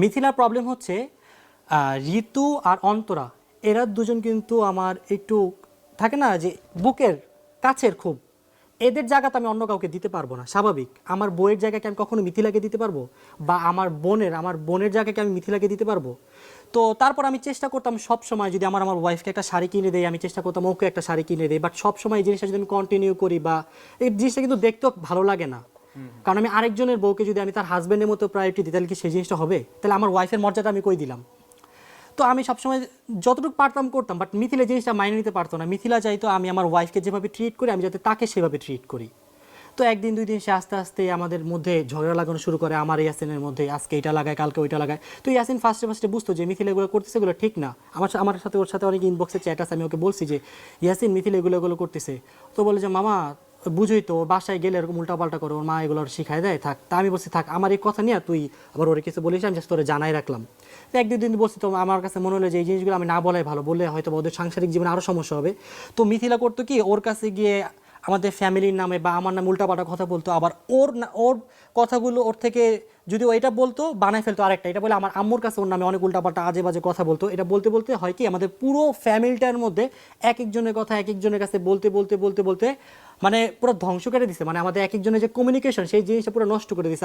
মিথিলার প্রবলেম হচ্ছে ঋতু আর অন্তরা, এরা দুজন কিন্তু আমার একটু থাকে না যে বুকের কাছের খুব। এদের জায়গাতে আমি অন্য কাউকে দিতে পারব না, স্বাভাবিক। আমার বইয়ের জায়গাকে আমি কখনো মিথিলাকে দিতে পারব? বা আমার বোনের আমার বোনের জায়গাকে আমি মিথিলাকে দিতে পারব? তো তারপর আমি চেষ্টা করতাম সব সময় যদি আমার আমার ওয়াইফকে একটা শাড়ি কিনে দেয়, আমি চেষ্টা করতাম ওকে একটা শাড়ি কিনে দেয় বাট সব সময় এই জিনিসটা যদি আমি কন্টিনিউ করি বা এই জিনিসটা কিন্তু দেখতেও ভালো লাগে না। কারণ আমি আরেকজনের বউকে যদি আমি তার হাজবেন্ডের মতো প্রায়োরিটি দিই, তাহলে কি সেই জিনিসটা হবে? তাহলে আমার ওয়াইফের মর্যাদা আমি কই দিলাম? তো আমি সবসময় যতটুকু পারতাম করতাম বাট মিথিলা জিনিসটা মাইনে নিতে পারতো না। মিথিলা চাইতো আমি আমার ওয়াইফকে যেভাবে ট্রিট করি, আমি যাতে তাকে সেভাবে ট্রিট করি। তো একদিন, দুই দিন সে আস্তে আস্তে আমাদের মধ্যে ঝগড়া লাগানো শুরু করে, আমার ইয়াসিনের মধ্যে, আজকে এটা লাগায়, কালকে ওইটা লাগায়। তো ইয়াসিন ফার্স্টে ফার্স্টে বুঝতো যে মিথিলা এগুলো করতেছে, এগুলো ঠিক না। আমার আমার সাথে, ওর সাথে অনেক ইনবক্সে চ্যাট আছে, আমি ওকে বলছি যে ইয়াসিন মিথিলা এগুলো এগুলো করতেছে। তো বলে যে, মামা বুঝোই তো, বাসায় গেলে এরকম উল্টাপাল্টা করে ওর মা এগুলো শিখায় দেয়, থাক। তা আমি বলছি, থাক, আমার এই কথা নিয়ে তুই আবার ওরে কিছু বলিস, আমি জাস্ট তোরে জানাই রাখলাম। এক দুদিন বলছি, তো আমার কাছে মনে হলো যে এই জিনিসগুলো আমি না বলাই ভালো, বললে হয়তো ওদের সাংসারিক জীবনে আরও সমস্যা হবে। তো মিথিলা করতো কি, ওর কাছে গিয়ে আমাদের ফ্যামিলির নামে বা আমার নামে উল্টাপাল্টা কথা বলতো, আবার ওর ওর কথাগুলো ওর থেকে যদি ও এটা বলতো, বানায় ফেলতো আরেকটা। এটা বলে আমার আম্মুর কাছে ওর নামে অনেক উল্টাপাল্টা আজে বাজে কথা বলতো। এটা বলতে বলতে হয় কি, আমাদের পুরো ফ্যামিলিটার মধ্যে এক একজনের কথা এক একজনের কাছে বলতে বলতে বলতে বলতে মানে পুরো ধ্বংস করে দিছে। মানে আমাদের এক একজনের যে কমিউনিকেশন সেই জিনিসটা পুরো নষ্ট করে দিছে।